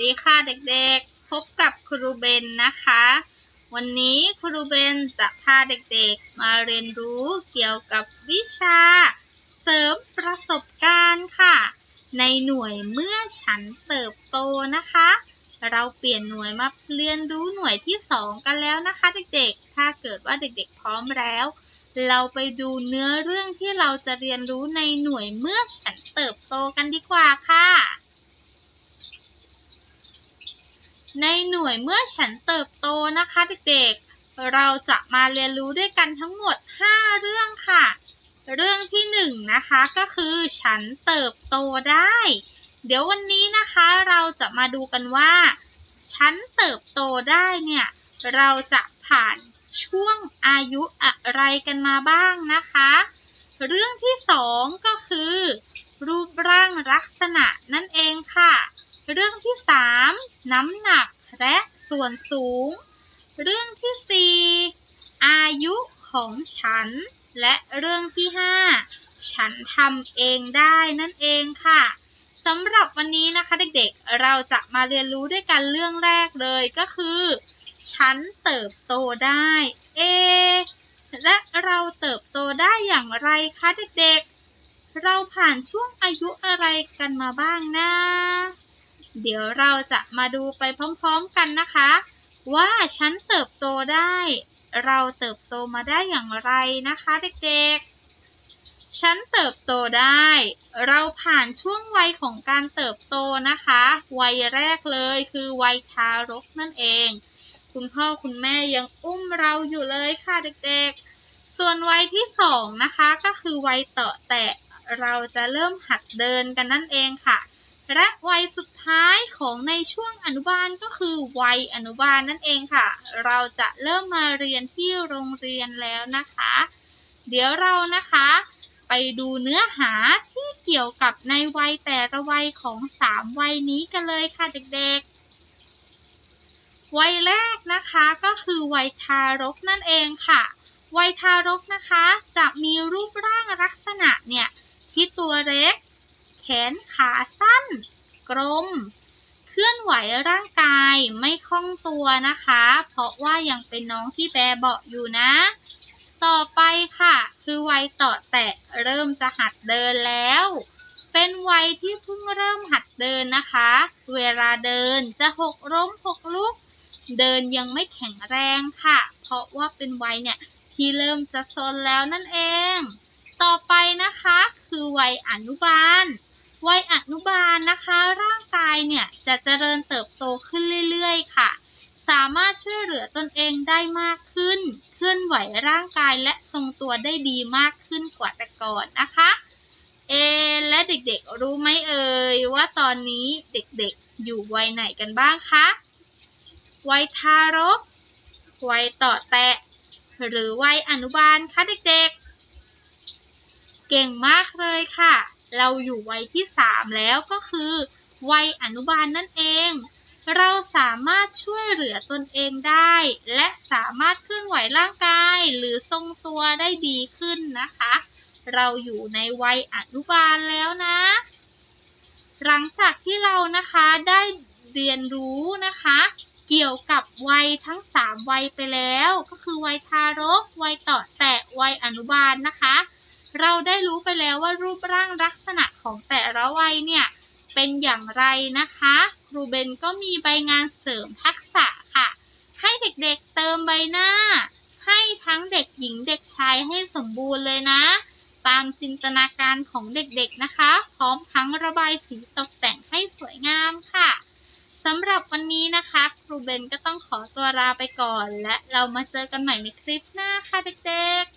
ดีค่ะเด็กๆ พบกับครูเบนนะคะ วันนี้ครูเบนจะพาเด็กๆ มาเรียนรู้เกี่ยวกับวิชา เสริมประสบการณ์ค่ะ ในหน่วยเมื่อฉันเติบโตนะคะ เราเปลี่ยนหน่วยมาเรียนรู้หน่วยที่สองกันแล้วนะคะ เด็กๆ ถ้าเกิดว่าเด็กๆ พร้อมแล้ว เราไปดูเนื้อเรื่องที่เราจะเรียนรู้ในหน่วยเมื่อฉันเติบโตกันดีกว่าค่ะ ในหน่วยเมื่อฉันเติบโตนะคะเด็กๆ เราจะมาเรียนรู้ด้วยกันทั้งหมด 5 เรื่องค่ะ เรื่องที่1นงนะคะก็คือ ฉันเติบโตได้ เดี๋ยววันนี้นะคะเราจะมาดูกันว่า ฉันเติบโตได้เนี่ย เราจะผ่านช่วงอายุอะไรกันมาบ้างนะคะ เรื่องที่สองก็คือ รูปร่างลักษณะนั่นเองค่ะ เรื่องที่สามน้ำหนักและส่วนสูง เรื่องที่สี่อายุของฉัน และเรื่องที่ห้าฉันทำเองได้นั่นเองค่ะสำหรับวันนี้นะคะเด็กๆ เราจะมาเรียนรู้ด้วยกันเรื่องแรกเลยก็คือ ฉันเติบโตได้ เอ และเราเติบโตได้อย่างไรคะเด็กๆ เราผ่านช่วงอายุอะไรกันมาบ้างนะ เดี๋ยวเราจะมาดูไปพร้อมๆกันนะคะ ว่าฉันเติบโตได้ เราเติบโตมาได้อย่างไรนะคะเด็กๆ ฉันเติบโตได้ เราผ่านช่วงวัยของการเติบโตนะคะ วัยแรกเลยคือวัยทารกนั่นเอง คุณพ่อคุณแม่ยังอุ้มเราอยู่เลยค่ะเด็กๆ ส่วนวัยที่สองนะคะก็คือวัยเต่อแตะเราจะเริ่มหัดเดินกันนั่นเองค่ะ และวัยสุดท้ายของในช่วงอนุบาลก็คือวัยอนุบาลนั่นเองค่ะ เราจะเริ่มมาเรียนที่โรงเรียนแล้วนะคะ เดี๋ยวเรานะคะ ไปดูเนื้อหาที่เกี่ยวกับในวัยแต่ละวัยของสามวัยนี้กันเลยค่ะเด็กๆ วัยแรกนะคะก็คือวัยทารกนั่นเองค่ะ วัยทารกนะคะจะมีรูปร่างลักษณะเนี่ยที่ตัวเล็ก แขนขาสั้น กลม เคลื่อนไหวร่างกายไม่คล่องตัวนะคะ เพราะว่ายังเป็นน้องที่แบเบาะอยู่นะ ต่อไปค่ะ คือวัยต่อแตะเริ่มจะหัดเดินแล้ว เป็นวัยที่เพิ่งเริ่มหัดเดินนะคะ เวลาเดินจะหกล้มหกลุก เดินยังไม่แข็งแรงค่ะ เพราะว่าเป็นวัยเนี่ยที่เริ่มจะซนแล้วนั่นเอง ต่อไปนะคะ คือวัยอนุบาล วัยอนุบาลนะคะ ร่างกายเนี่ยจะเจริญเติบโตขึ้นเรื่อยๆ ค่ะ สามารถช่วยเหลือตนเองได้มากขึ้น เคลื่อนไหวร่างกายและทรงตัวได้ดีมากขึ้นกว่าแต่ก่อนนะคะ เอ และเด็กๆรู้ไหมเอ่ยว่าตอนนี้เด็กๆอยู่วัยไหนกันบ้างคะ วัยทารก วัยต่อแตะ หรือวัยอนุบาลคะเด็กๆ เก่งมากเลยค่ะ เราอยู่วัยที่ 3 แล้วก็คือ วัยอนุบาลนั่นเอง เราสามารถช่วยเหลือตนเองได้ และสามารถเคลื่อนไหวร่างกายหรือทรงตัวได้ดีขึ้นนะคะ เราอยู่ในวัยอนุบาลแล้วนะ หลังจากที่เรานะคะได้เรียนรู้นะคะเกี่ยวกับวัยทั้ง 3 วัยไปแล้ว ก็คือวัยทารก วัยต่อแตะวัยอนุบาลนะคะ เราได้รู้ไปแล้วว่ารูปร่างลักษณะของแต่ละวัยเนี่ยเป็นอย่างไรนะคะครูเบนก็มีใบงานเสริมทักษะค่ะ ให้เด็กๆเติมใบหน้า ให้ทั้งเด็กหญิงเด็กชายให้สมบูรณ์เลยนะ ตามจินตนาการของเด็กๆนะคะ พร้อมทั้งระบายสีตกแต่งให้สวยงามค่ะสำหรับวันนี้นะคะ ครูเบนก็ต้องขอตัวลาไปก่อน และเรามาเจอกันใหม่ในคลิปหน้าค่ะเด็กๆ